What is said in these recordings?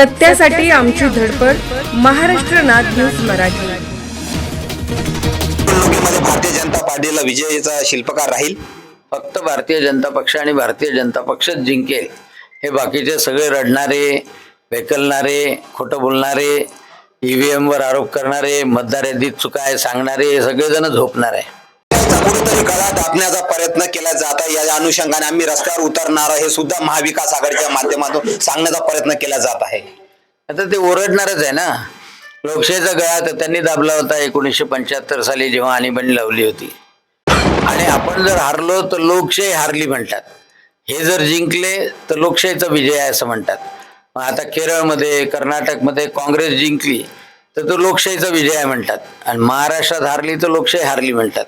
सत्यासाठी आमची धडपड महाराष्ट्र नाद न्यूज मराठी. निवडणुकीमध्ये भारतीय जनता पार्टीला विजयाचा शिल्पकार राहील. फक्त भारतीय जनता पक्ष आणि भारतीय जनता पक्षच जिंकेल. हे बाकीचे सगळे रडणारे वेकलणारे खोटं बोलणारे ईव्हीएम वर आरोप करणारे मतदार यादीत चुका आहे सांगणारे हे सगळेजण झोपणार. आहे त्याचा गळा दाबण्याचा प्रयत्न केला जात आहे. या अनुषंगाने आम्ही रस्त्यावर उतरणार हे सुद्धा महाविकास आघाडीच्या माध्यमातून सांगण्याचा प्रयत्न केला जात आहे. आता ते ओरडणारच आहे ना? लोकशाहीचा गळा तर त्यांनी दाबला होता एकोणीसशे पंच्याहत्तर साली जेव्हा आणीबाणी लावली होती. आणि आपण जर हारलो तर लोकशाही हारली म्हणतात. हे जर जिंकले तर लोकशाहीचा विजय आहे असं म्हणतात. मग आता केरळमध्ये कर्नाटकमध्ये काँग्रेस जिंकली तर तो लोकशाहीचा विजय आहे म्हणतात. आणि महाराष्ट्रात हारली तर लोकशाही हारली म्हणतात.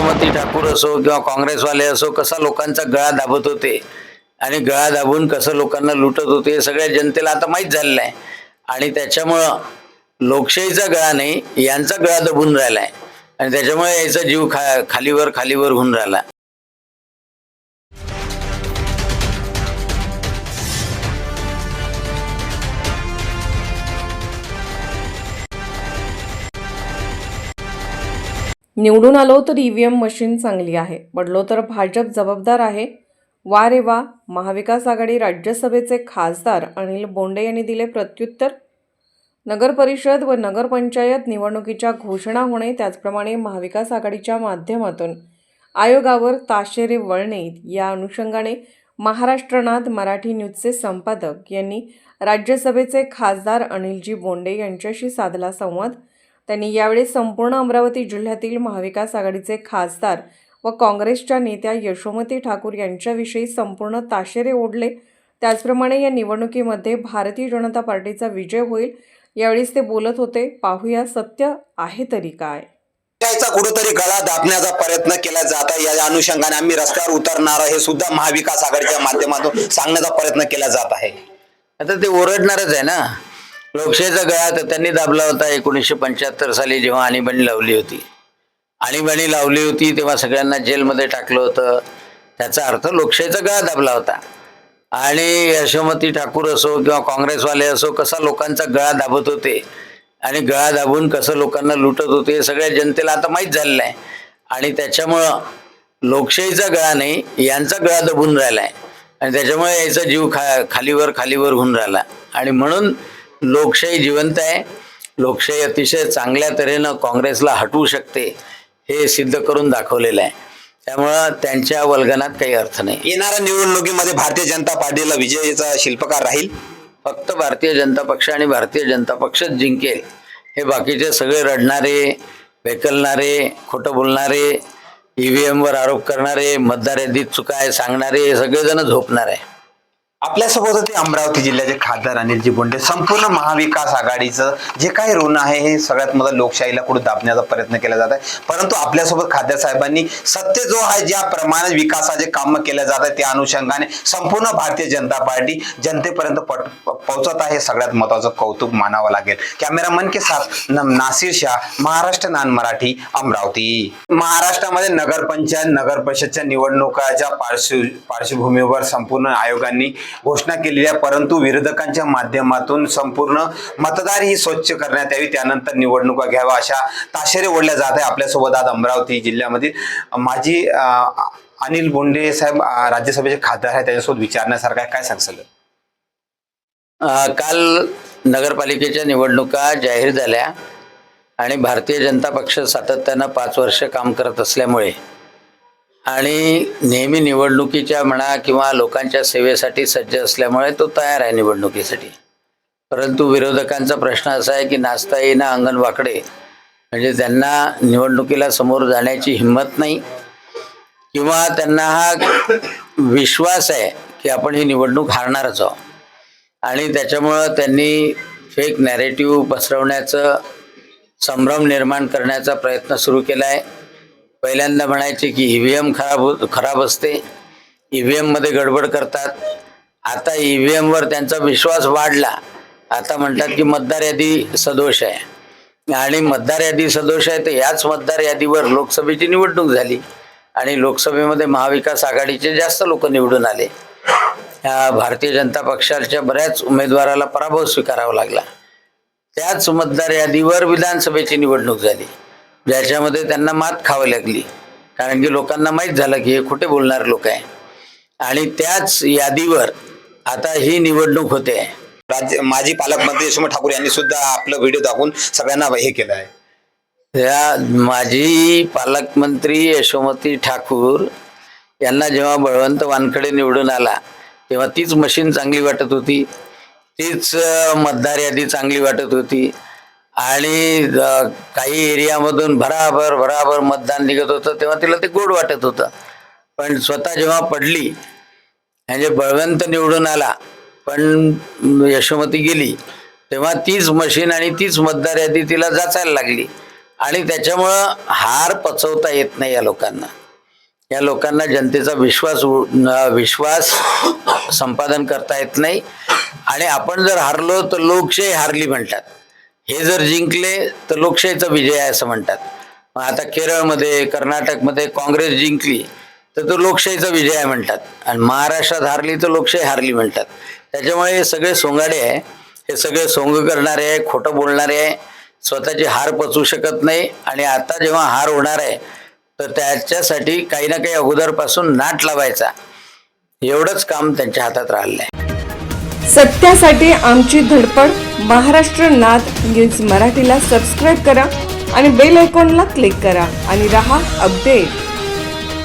यशोमती ठाकूर असो किंवा काँग्रेसवाले असो कसा लोकांचा गळा दाबत होते आणि गळा दाबून कसं लोकांना लुटत होते हे सगळ्या जनतेला आता माहीत झालेलं आहे. आणि त्याच्यामुळं लोकशाहीचा गळा नाही यांचा गळा दबून राहिला आहे आणि त्याच्यामुळे याचा जीव खा खालीवर खालीवर होऊन राहिला. निवडून आलो तर ई व्ही एम मशीन चांगली आहे. पडलो तर भाजप जबाबदार आहे. वा रे वा महाविकास आघाडी राज्यसभेचे खासदार अनिल बोंडे यांनी दिले प्रत्युत्तर? नगरपरिषद व नगरपंचायत निवडणुकीच्या घोषणा होणे त्याचप्रमाणे महाविकास आघाडीच्या माध्यमातून आयोगावर ताशेरे वळणे या अनुषंगाने महाराष्ट्रनाथ मराठी न्यूजचे संपादक यांनी राज्यसभेचे खासदार अनिलजी बोंडे यांच्याशी साधला संवाद. त्यांनी यावेळी संपूर्ण अमरावती जिल्ह्यातील महाविकास आघाडीचे खासदार व काँग्रेसच्या नेत्या यशोमती ठाकूर यांच्याविषयी संपूर्ण ताशेरे ओढले. त्याचप्रमाणे या निवडणुकीमध्ये भारतीय जनता पार्टीचा विजय होईल यावेळीच ते बोलत होते. पाहूया सत्य आहे तरी काय? त्याचा कुठेतरी गळा दाबण्याचा प्रयत्न केला जात आहे. या अनुषंगाने आम्ही रस्त्यावर उतरणार आहे हे सुद्धा महाविकास आघाडीच्या माध्यमातून सांगण्याचा प्रयत्न केला जात आहे. आता ते ओरडणारच आहे ना? लोकशाहीचा गळा तर त्यांनी दाबला होता एकोणीसशे पंच्याहत्तर साली जेव्हा आणीबाणी लावली होती. आणीबाणी लावली होती तेव्हा सगळ्यांना जेलमध्ये टाकलं होतं. त्याचा अर्थ लोकशाहीचा गळा दाबला होता. आणि यशोमती ठाकूर असो किंवा काँग्रेसवाले असो कसा लोकांचा गळा दाबत होते आणि गळा दाबून कसं लोकांना लुटत होते हे सगळ्या जनतेला आता माहीत झालेलं आहे. आणि त्याच्यामुळं लोकशाहीचा गळा नाही यांचा गळा दबून राहिला आहे आणि त्याच्यामुळे याचा जीव खा खालीवर खालीवर होऊन राहिला. आणि म्हणून लोकशाही जिवंत आहे. लोकशाही अतिशय चांगल्या तऱ्हेनं काँग्रेसला हटवू शकते हे सिद्ध करून दाखवलेलं आहे. त्यामुळं त्यांच्या वल्गनात काही अर्थ नाही. येणाऱ्या निवडणुकीमध्ये भारतीय जनता पार्टीला विजयाचा शिल्पकार राहील? फक्त भारतीय जनता पक्ष आणि भारतीय जनता पक्षच जिंकेल. हे बाकीचे सगळे रडणारे वेकलणारे खोटं बोलणारे ईव्हीएम वर आरोप करणारे मतदार यादीत चुका आहे सांगणारे हे सगळेजण झोपणार आहे. आपल्यासोबत होते अमरावती जिल्ह्याचे खासदार अनिलजी बोंडे संपूर्ण महाविकास आघाडीचं जे काही ऋण आहे हे सगळ्यात मोठं लोकशाहीला कुठे दाबण्याचा प्रयत्न केला जात आहे. परंतु आपल्यासोबत खासदार साहेबांनी सत्य जो आहे ज्या प्रमाणे विकासाचे काम केले जात आहे त्या अनुषंगाने संपूर्ण भारतीय जनता पार्टी जनतेपर्यंत पट- पोहोचत आहे. हे सगळ्यात महत्वाचं कौतुक मानावं लागेल. कॅमेरामन के साथ नासिर शाह महाराष्ट्र नान मराठी अमरावती. महाराष्ट्रामध्ये नगरपंचायत नगर परिषदच्या निवडणुकाच्या पार्श्व पार्श्वभूमीवर संपूर्ण आयोगांनी घोषणा केलेली आहे. परंतु विरोधकांच्या माध्यमातून संपूर्ण मतदार ही स्वच्छ करण्यात यावी. त्यानंतर निवडणुका घ्याव्या अशा ताशेरे ओढल्या जात आहे आपल्यासोबत आज अमरावती जिल्ह्यामध्ये माजी अनिल बोंडे साहेब राज्यसभेचे खासदार आहे त्याच्यासोबत विचारण्यासारखं काय सांगसाल अं, काल नगरपालिकेच्या निवडणुका जाहीर झाल्या आणि भारतीय जनता पक्ष सातत्यानं पाच वर्ष काम करत असल्यामुळे आणि नेहमी निवडणुकीच्या म्हणा किंवा लोकांच्या सेवेसाठी सज्ज असल्यामुळे तो तयार आहे निवडणुकीसाठी. परंतु विरोधकांचा प्रश्न असा आहे की नाचता येईना अंगण वाकडे म्हणजे त्यांना निवडणुकीला समोर जाण्याची हिंमत नाही किंवा त्यांना हा विश्वास आहे की आपण ही निवडणूक हारणारच आहोत. आणि त्याच्यामुळं त्यांनी फेक नॅरेटिव्ह पसरवण्याचं संभ्रम निर्माण करण्याचा प्रयत्न सुरू केला आहे पहिल्यांदा म्हणायचे की ई व्ही एम खराब खराब असते. ई व्ही एममध्ये गडबड करतात. आता ई व्ही एमवर त्यांचा विश्वास वाढला. आता म्हणतात की मतदार यादी सदोष आहे. आणि मतदार यादी सदोष आहे तर याच मतदार यादीवर लोकसभेची निवडणूक झाली. आणि लोकसभेमध्ये महाविकास आघाडीचे जास्त लोक निवडून आले. भारतीय जनता पक्षाच्या बऱ्याच उमेदवाराला पराभव स्वीकारावा लागला. त्याच मतदार यादीवर विधानसभेची निवडणूक झाली. ज्याच्यामध्ये त्यांना मात खावी लागली. कारण की लोकांना माहीत झालं की हे खोटे बोलणारे लोक आहे. आणि त्याच यादीवर आता ही निवडणूक होते. राज्य माजी पालकमंत्री यशोमती ठाकूर यांनी सुद्धा आपलं व्हिडिओ दाखवून सगळ्यांना हे केलं आहे. त्या माजी पालकमंत्री यशोमती ठाकूर यांना जेव्हा बळवंत वानखडे निवडून आला तेव्हा तीच मशीन चांगली वाटत होती. तीच मतदार यादी चांगली वाटत होती. आणि काही एरियामधून भराभर भराभर मतदान निघत होतं तेव्हा तिला ते गोड वाटत होतं. पण स्वतः जेव्हा पडली म्हणजे बळवंत निवडून आला पण यशोमती गेली तेव्हा तीच मशीन आणि तीच मतदार यादी तिला जाचायला लागली. आणि त्याच्यामुळं हार पचवता येत नाही या लोकांना. या लोकांना जनतेचा विश्वास विश्वास संपादन करता येत नाही. आणि आपण जर हारलो तर लोकशाही हारली म्हणतात. हे जर जिंकले तर लोकशाहीचा विजय आहे असं म्हणतात. मग आता केरळमध्ये कर्नाटकमध्ये काँग्रेस जिंकली तर तो लोकशाहीचा विजय आहे म्हणतात. आणि महाराष्ट्रात हारली तर लोकशाही हारली म्हणतात. त्याच्यामुळे हे सगळे सोंगाडे आहे. हे सगळे सोंग करणारे आहे खोटं बोलणारे आहे. स्वतःची हार पचवू शकत नाही. आणि आता जेव्हा हार होणार आहे तर त्याच्यासाठी काही ना काही अगोदरपासून नाट लावायचा. एवढंच काम त्यांच्या हातात राहिलं आहे सत्यासाठी आमची धडपड महाराष्ट्र नाद न्यूज मराठीला सबस्क्राईब करा आणि बेल आयकॉनला क्लिक करा आणि रहा अपडेट.